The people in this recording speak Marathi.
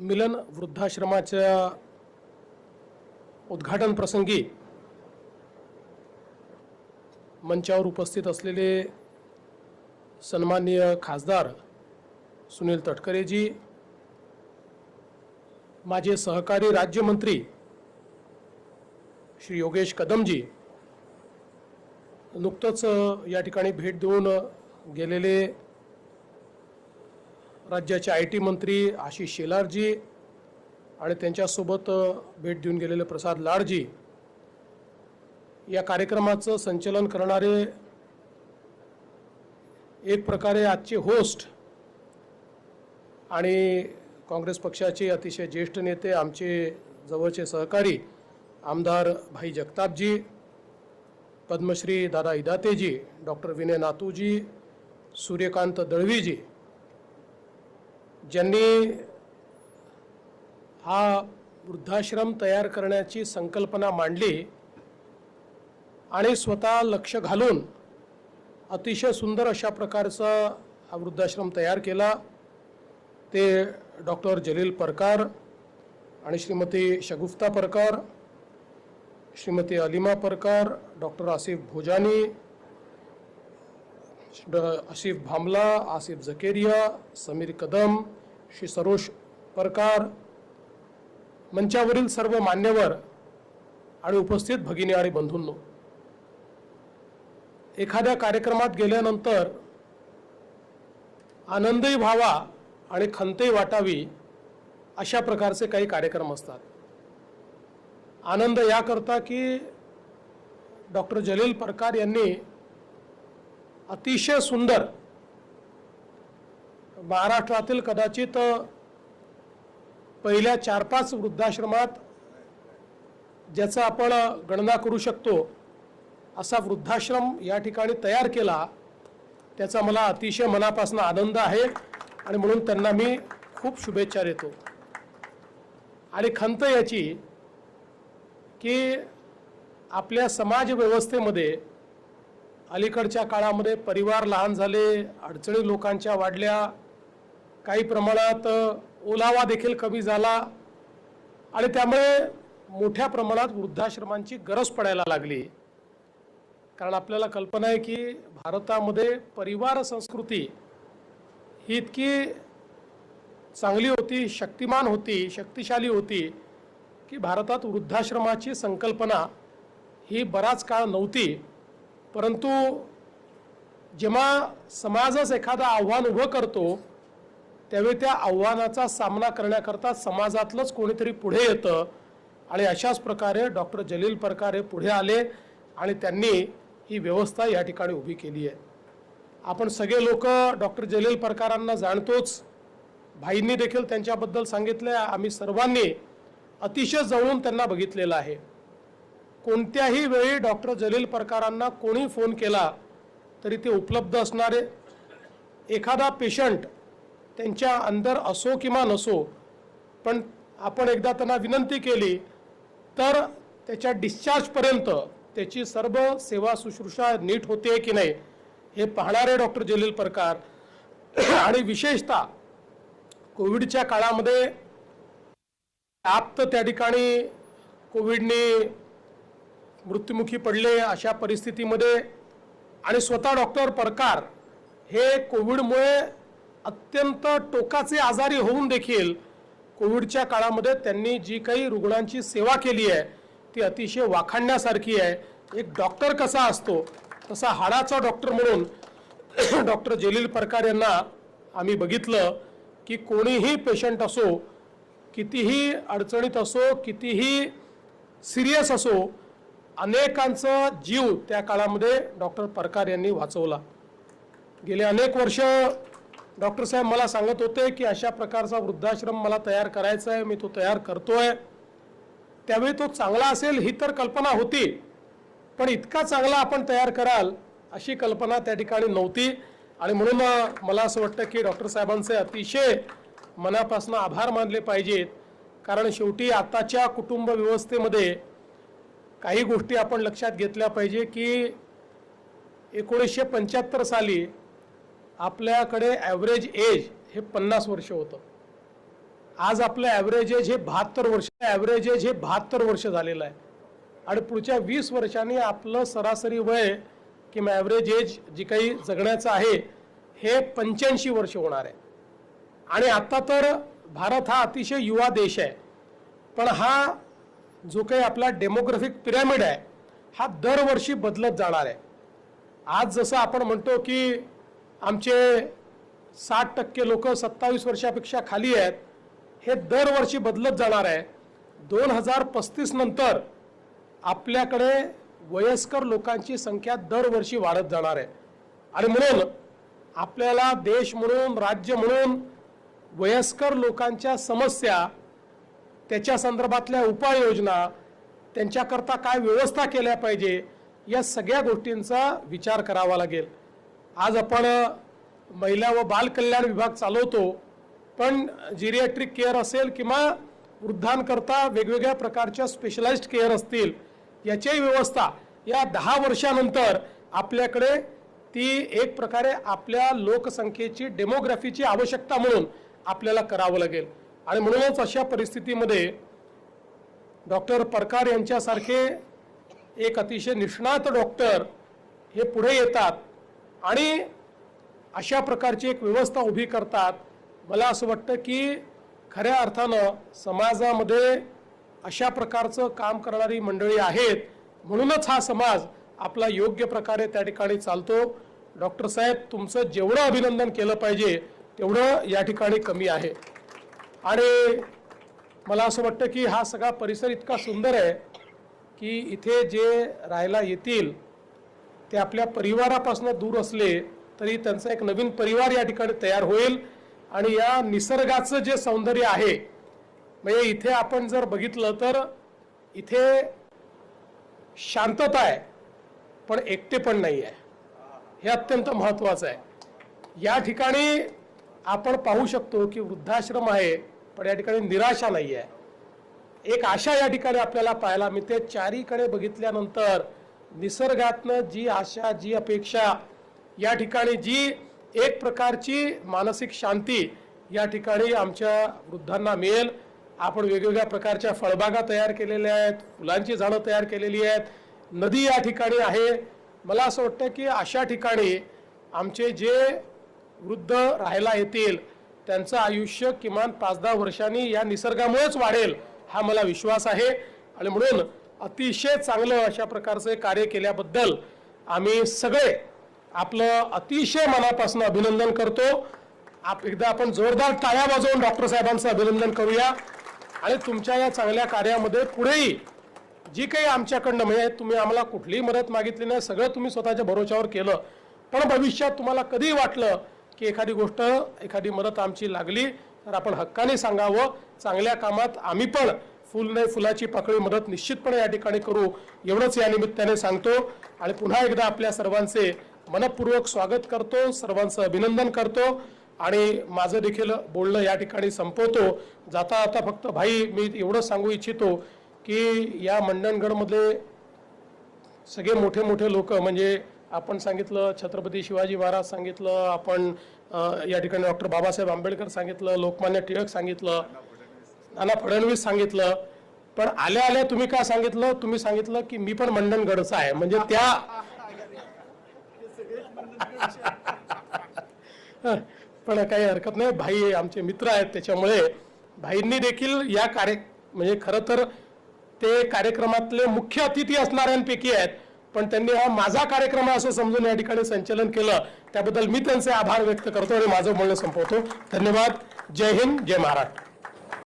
मिलन वृद्धाश्रमाच्या उद्घाटन प्रसंगी मंचावर उपस्थित असलेले सन्माननीय खासदार सुनील तटकरेजी माझे सहकारी राज्यमंत्री श्री योगेश कदमजी नुकतंच या ठिकाणी भेट देऊन गेलेले राज्याचे आय टी मंत्री आशिष शेलारजी आणि त्यांच्यासोबत भेट देऊन गेलेले प्रसाद लाडजी या कार्यक्रमाचं संचलन करणारे एक प्रकारे आजचे होस्ट आणि काँग्रेस पक्षाचे अतिशय ज्येष्ठ नेते आमचे जवळचे सहकारी आमदार भाई जगतापजी पद्मश्री दादा इदातेजी डॉक्टर विनय नातूजी सूर्यकांत दळवीजी ज्यांनी हा वृद्धाश्रम तयार करण्याची संकल्पना मांडली आणि स्वतः लक्ष घालून अतिशय सुंदर अशा प्रकारचा हा वृद्धाश्रम तयार केला. ते डॉक्टर जलील परकार आणि श्रीमती शगुफ्ता परकार श्रीमती अलिमा परकार डॉक्टर आसिफ भोजानी आसिफ भामला आसिफ जकेरिया समीर कदम श्री सरोश परकार मंचावरील सर्व मान्यवर आणि उपस्थित भगिनी आणि बंधूंनो एखाद्या कार्यक्रमात गेल्यानंतर आनंदही व्हावा आणि खंतही वाटावी अशा प्रकारचे काही कार्यक्रम असतात. आनंद याकरता की डॉक्टर जलील परकार यांनी अतिशय सुंदर. महाराष्ट्रातील कदाचित पहिल्या चार पाच वृद्धाश्रमात ज्याचा आपण गणना करू शकतो असा वृद्धाश्रम या ठिकाणी तयार केला त्याचा मला अतिशय मनापासून आनंद आहे आणि म्हणून त्यांना मी खूप शुभेच्छा देतो. आणि खंत याची की आपल्या समाज व्यवस्थेमध्ये अलीकडच्या काळामध्ये परिवार लहान झाले अडचणी लोकांच्या वाढल्या काही प्रमाणात ओलावा देखील कमी झाला आणि त्यामुळे मोठ्या प्रमाणात वृद्धाश्रमांची गरज पडायला लागली. कारण आपल्याला कल्पना आहे की भारतामध्ये परिवार संस्कृती ही इतकी चांगली होती शक्तिमान होती शक्तिशाली होती की भारतात वृद्धाश्रमाची संकल्पना ही बराच काळ नव्हती. परंतु जेव्हा समाजच एखादं आव्हान उभं करतो त्यावेळी त्या आव्हानाचा सामना करण्याकरता समाजातलंच कोणीतरी पुढे येतं आणि अशाच प्रकारे डॉक्टर जलील परकारे पुढे आले आणि त्यांनी ही व्यवस्था या ठिकाणी उभी केली आहे. आपण सगळे लोक डॉक्टर जलील परकारांना जाणतोच. भाईंनी देखील त्यांच्याबद्दल सांगितलं आम्ही सर्वांनी अतिशय जवळून त्यांना बघितलेलं आहे. कोणत्याही वेळी डॉक्टर जलील परकारांना कोणी फोन केला तरी ते उपलब्ध असणारे. एखादा पेशंट त्यांच्या अंदर असो किंवा नसो पण आपण एकदा त्यांना विनंती केली तर त्याच्या डिस्चार्जपर्यंत त्याची सर्व सेवा शुश्रूषा नीट होते की नाही हे पाहणारे डॉक्टर जलील परकार. आणि विशेषतः कोविडच्या काळामध्ये आप्त त्या ठिकाणी कोविडने मृत्युमुखी पडले अशा परिस्थितीमध्ये आणि स्वतः डॉक्टर परकार हे कोविडमुळे अत्यंत टोकाचे आजारी होऊन देखील कोविडच्या काळामध्ये त्यांनी जी काही रुग्णांची सेवा केली आहे ती अतिशय वाखाणण्यासारखी आहे. एक डॉक्टर कसा असतो तसा हाडाचा डॉक्टर म्हणून डॉक्टर जलील परकार यांना आम्ही बघितलं की कोणीही पेशंट असो कितीही अडचणीत असो कितीही सिरियस असो अनेकांचा जीव त्या काळामध्ये डॉक्टर परकार यांनी वाचवला. गेले अनेक वर्ष डॉक्टर साहेब मला सांगत होते की अशा प्रकारचा वृद्धाश्रम मला तयार करायचा आहे मी तो तयार करतोय. त्यावेळी तो चांगला असेल ही तर कल्पना होती पण इतका चांगला आपण तयार कराल अशी कल्पना त्या ठिकाणी नव्हती. आणि म्हणून मला असं वाटतं की डॉक्टर साहेबांचे अतिशय मनापासून आभार मानले पाहिजेत. कारण शेवटी आताच्या कुटुंब व्यवस्थेमध्ये काही गोष्टी आपण लक्षात घेतल्या पाहिजे की एकोणीसशे पंच्याहत्तर साली आपल्याकडे ॲव्हरेज एज हे पन्नास वर्ष होतं. आज आपलं ॲव्हरेज एज हे बहात्तर वर्ष ॲव्हरेज एज हे बहात्तर वर्ष झालेलं आहे. आणि पुढच्या वीस वर्षांनी आपलं सरासरी वय किंवा ॲव्हरेज एज जी काही जगण्याचं आहे हे पंच्याऐंशी वर्ष होणार आहे. आणि आता तर भारत हा अतिशय युवा देश आहे. पण हा जो काही आपला डेमोग्राफिक पिरॅमिड आहे हा दरवर्षी बदलत जाणार आहे. आज जसं आपण म्हणतो की आमचे साठ टक्के लोक सत्तावीस वर्षापेक्षा खाली आहेत हे दरवर्षी बदलत जाणार आहे. दोन हजार पस्तीस नंतर आपल्याकडे वयस्कर लोकांची संख्या दरवर्षी वाढत जाणार आहे. आणि म्हणून आपल्याला देश म्हणून राज्य म्हणून वयस्कर लोकांच्या समस्या त्याच्या संदर्भातल्या उपाययोजना त्यांच्याकरता काय व्यवस्था केल्या पाहिजे या सगळ्या गोष्टींचा विचार करावा लागेल. आज आपण महिला व बालकल्याण विभाग चालवतो पण जिरियाट्रिक केअर असेल किंवा वृद्धांकरता वेगवेगळ्या प्रकारच्या स्पेशलाइज्ड केअर असतील याच्याही व्यवस्था या दहा वर्षानंतर आपल्याकडे ती एक प्रकारे आपल्या लोकसंख्येची डेमोग्राफीची आवश्यकता म्हणून आपल्याला करावं लागेल. आणि म्हणूनच अशा परिस्थितीमध्ये डॉक्टर परकार यांच्यासारखे एक अतिशय निष्णात डॉक्टर हे पुढे येतात आणि अशा प्रकारची एक व्यवस्था उभी करतात. मला असं वाटतं की खऱ्या अर्थानं समाजामध्ये अशा प्रकारचं काम करणारी मंडळी आहेत. म्हणूनच हा समाज आपला योग्य प्रकारे त्या ठिकाणी चालतो. डॉक्टर साहेब तुमचं जेवढं अभिनंदन केलं पाहिजे तेवढं या ठिकाणी कमी आहे. आणि मला असं वाटतं की हा सगळा परिसर इतका सुंदर आहे की इथे जे राहायला येतील ते आपल्या परिवारापासून दूर असले तरी त्यांचा एक नवीन परिवार या ठिकाणी तयार होईल. आणि या निसर्गाचं जे सौंदर्य आहे म्हणजे इथे आपण जर बघितलं तर इथे शांतता आहे पण एकटेपण नाही आहे. हे अत्यंत महत्त्वाचं आहे. या ठिकाणी आपण पाहू शकतो की वृद्धाश्रम आहे पण या ठिकाणी निराशा नाही आहे. एक आशा या ठिकाणी आपल्याला पाहायला मिळते. चारीकडे बघितल्यानंतर निसर्गातनं जी आशा जी अपेक्षा या ठिकाणी जी एक प्रकारची मानसिक शांती या ठिकाणी आमच्या वृद्धांना मिळेल. आपण वेगवेगळ्या प्रकारच्या फळबागा तयार केलेल्या आहेत फुलांची झाडं तयार केलेली आहेत. नदी या ठिकाणी आहे. मला असं वाटतं की अशा ठिकाणी आमचे जे वृद्ध राहायला येतील त्यांचं आयुष्य किमान पाच दहा वर्षांनी या निसर्गामुळेच वाढेल हा मला विश्वास आहे. आणि म्हणून अतिशय चांगलं अशा प्रकारचे कार्य केल्याबद्दल आम्ही सगळे आपलं अतिशय मनापासून अभिनंदन करतो. आप एकदा आपण जोरदार टाळ्या वाजवून डॉक्टर साहेबांचं अभिनंदन करूया. आणि तुमच्या या चांगल्या कार्यामध्ये पुढेही जी काही आमच्याकडनं म्हणजे तुम्ही आम्हाला कुठलीही मदत मागितली नाही सगळं तुम्ही स्वतःच्या भरोशावर केलं. पण भविष्यात तुम्हाला कधी वाटलं की एखादी गोष्ट एखादी मदत आमची लागली तर आपण हक्काने सांगावं. चांगल्या कामात आम्ही पण फुल नाही फुलाची पाकळी मदत निश्चितपणे या ठिकाणी करू. एवढंच या निमित्ताने सांगतो. आणि पुन्हा एकदा आपल्या सर्वांचे मनपूर्वक स्वागत करतो. सर्वांचं अभिनंदन करतो. आणि माझं देखील बोलणं या ठिकाणी संपवतो. जाता आता फक्त भाई मी एवढं सांगू इच्छितो की या मंडणगडमध्ये सगळे मोठे मोठे लोक म्हणजे आपण सांगितलं छत्रपती शिवाजी महाराज सांगितलं आपण या ठिकाणी डॉक्टर बाबासाहेब आंबेडकर सांगितलं लोकमान्य टिळक सांगितलं नाना फडणवीस सांगितलं. पण आल्या आल्या तुम्ही काय सांगितलं? तुम्ही सांगितलं की मी पण मंडणगडचा आहे. म्हणजे त्या पण काही हरकत नाही. भाई आमचे मित्र आहेत त्याच्यामुळे भाईंनी देखील या कार्य म्हणजे खरं तर ते कार्यक्रमातले मुख्य अतिथी असणाऱ्यांपैकी आहेत. पण त्यांनी हा माझा कार्यक्रम आहे असं समजून या ठिकाणी संचलन केलं त्याबद्दल मी त्यांचे आभार व्यक्त करतो आणि माझं बोलणं संपवतो. धन्यवाद. जय हिंद जय महाराष्ट्र.